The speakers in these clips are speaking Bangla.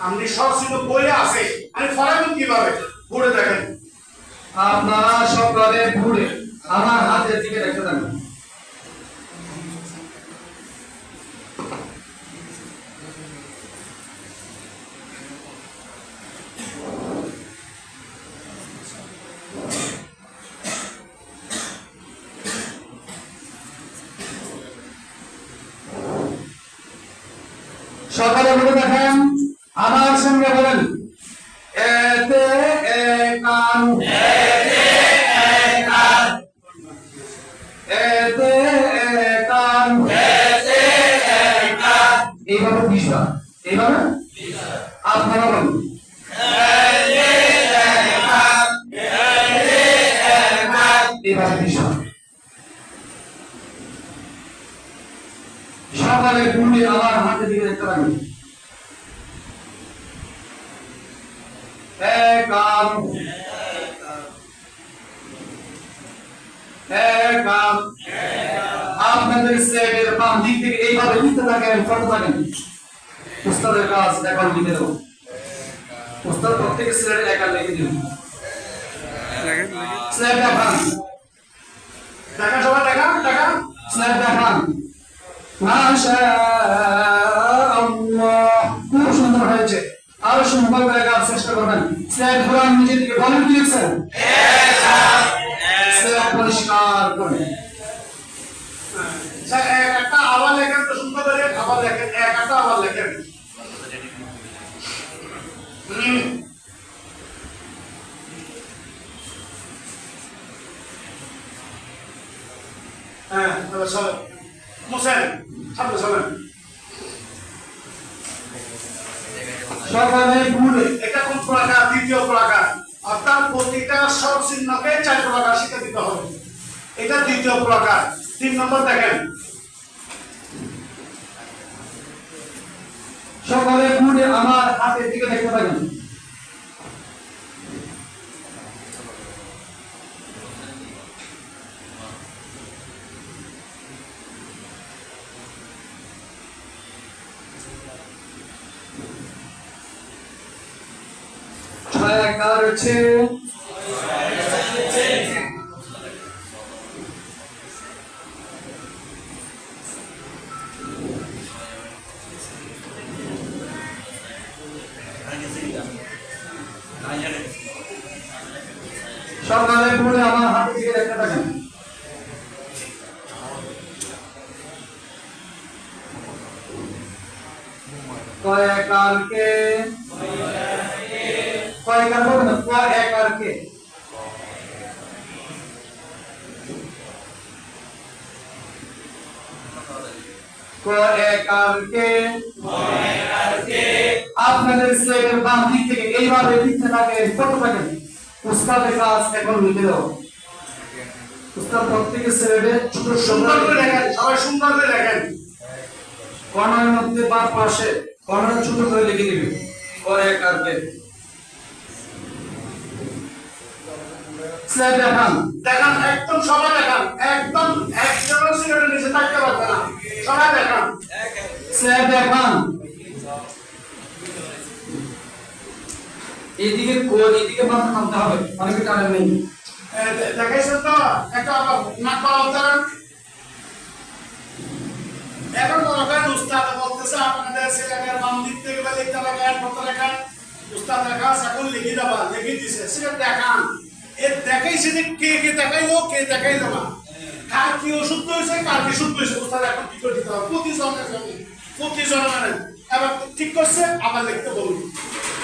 আপনি সরসিনো বইয়ে আছে। আমি ফরাবেন কীভাবে? ঘুরে দেখেন। আপনারা সকালে ঘুরে আমার হাতের দিকে দেখতে থাকুন। সকালে ঘুরে দেখেন। আমার সঙ্গে বলেন এতে একান। আপনারা বলুন। এইভাবে সকালে ঘুরে আমার হাতে দিকে দেখতে বাম দিক থেকে এইভাবে লিখতে কাজ এখন লিখে দেবো। উস্তাদ প্রত্যেকের স্লেটে একা লিখে দিন স্লেট দেখান দেখা সবাই দেখা দেখা। স্লেট দেখান খুব সুন্দর হয়েছে। সুন্দর করে কাজ চেষ্টা করবেন স্লেট ঘোরান নিজের দিকে বলেন স্যার, এক একটা আবার লেখেন সুন্দর আবার লেখেন এক একটা আবার লেখেন। হ্যাঁ এবার চলেন। মুসেন সকালে ঘুরে এটা কোন প্রকার? দ্বিতীয় প্রকার। অর্থাৎ প্রতিটা সব চিহ্নকে চার প্রকার শিখে দিতে হবে। এটা দ্বিতীয় প্রকার। তিন নম্বর দেখেন। সকালে ঘুরে আমার হাতের দিকে দেখতে পাবেন ছয়াকার হচ্ছে সকালে ঘুরে আমার হাতের দিকে দেখতে পাবেন কয়েকারকে কয়েকার বলবেন না? কয়েকারকে কয়েকারকে আপনাদের স্লেটের বাম দিক থেকে এইভাবে লিখতে থাকেন কত থাকেন উস্তাদের কাজ এখন লিখে দাও। উস্তাদ প্রত্যেকের স্লেটে ছোট সুন্দর করে লেখেন সবাই সুন্দর করে লেখেন। কর্নারের মধ্যে বা পাশে কর্নার ছোট করে লিখে দিবে। কয়েকারকে স্লেট দেখান। দেখান, একদম সবাই দেখান। একদম একজনের সিগারেটের নিচে থাকতে পারবে না। সবাই দেখান। স্লেট দেখান। এইদিকে কোড এইদিকে মাথা নামতে হবে। অনেকে টানে নেই। দেখাইছেন তো? একটা আবার নাক পাওয়া উচ্চারণ এখন মনে করেন উস্তাদ বলতেছে, আপনাদের সিলেটের বাম দিক থেকে লিখতে লেখেন কত লেখেন। উস্তাদ লেখা এখন লিখে দেবা লিখে দিছে। সেটা দেখান। এ দেখাইছে যে কে কে দেখাইলো কে দেখাইলো না। কার কি ওষুধ হয়েছে কার কি শুদ্ধ হয়েছে উস্তাদ এখন কি করে দিতে হবে? প্রতি জনের জন্য প্রতি জনের এবার ঠিক করছে, আবার লিখতে বলুন।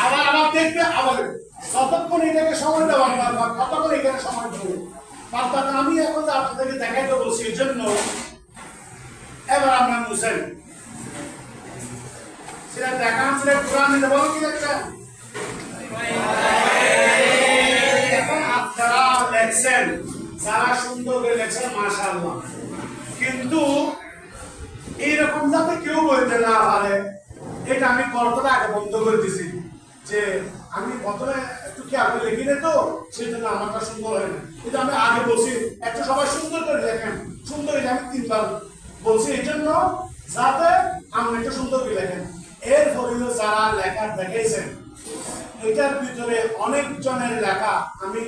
আবার আবার দেখবে, আবার। লিখবে। এটাকে সময় দেওয়া দরকার ততক্ষণ এখানে সময় দেবো অর্থাৎ আমি এখন আপনাদেরকে দেখাইতে বলছি, এই জন্য এবার আমরা মুছেন সেটা দেখান, সেটা কোরআন বলো কি দেখছেন লেখছেন যারা সুন্দর করে লেখছেন মাশাআল্লাহ। কিন্তু এইরকম যাতে কেউ বলতে না পারে। এটা আমি কল্পনা আগে বন্ধ করে দিছি যে আমি প্রথমে একটু খেয়াল করে লিখি তো সেই জন্য আমারটা সুন্দর হয় না। কিন্তু আমি আগে বলছি, একটু সবাই সুন্দর করে লেখেন। সুন্দর আমি তিনবার বলছি, এই জন্য যাতে আপনি একটু সুন্দর করে লেখেন। এর ফলে যারা লেখা দেখেছেন এটার ভিতরে অনেক জনের লেখা আমি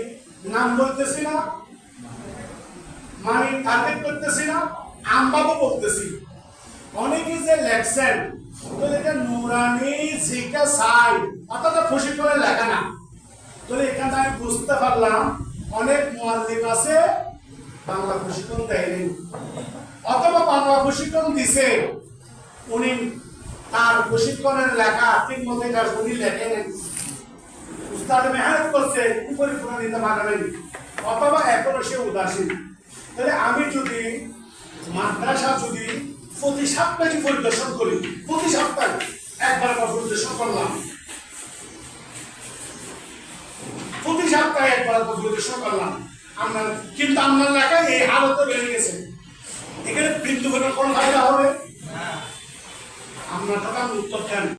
নাম বলতেছি না। মানে টার্গেট করতেছি না আমবাবু বলতেছি অনেকে যে লেখছেন লেখা এখানে আমি বুঝতে পারলাম, অনেক আছে, বাংলা প্রশিক্ষণ দেয়নি। অথবা বাংলা প্রশিক্ষণ দিছে, উনি তার প্রশিক্ষণের লেখা ঠিক মতো উনি লেখেন উস্তাদ মেহনত করছে, উপরে পুরো নিতে পারবেন অথবা এখনও সে উদাসীন। তাহলে আমি যদি মাদ্রাসা যদি প্রতি সপ্তাহে পরিদর্শন করি, প্রতি সপ্তাহে একবার আমরা পরিদর্শন করলাম। প্রতি সপ্তাহে একবার পরিদর্শন করলাম। আমরা কিন্তু আপনার লেখায় এই হালতে বেড়ে গেছে। এখানে বিন্দু কোনো ফায়দা হবে? আমরা তখন উত্তর দেন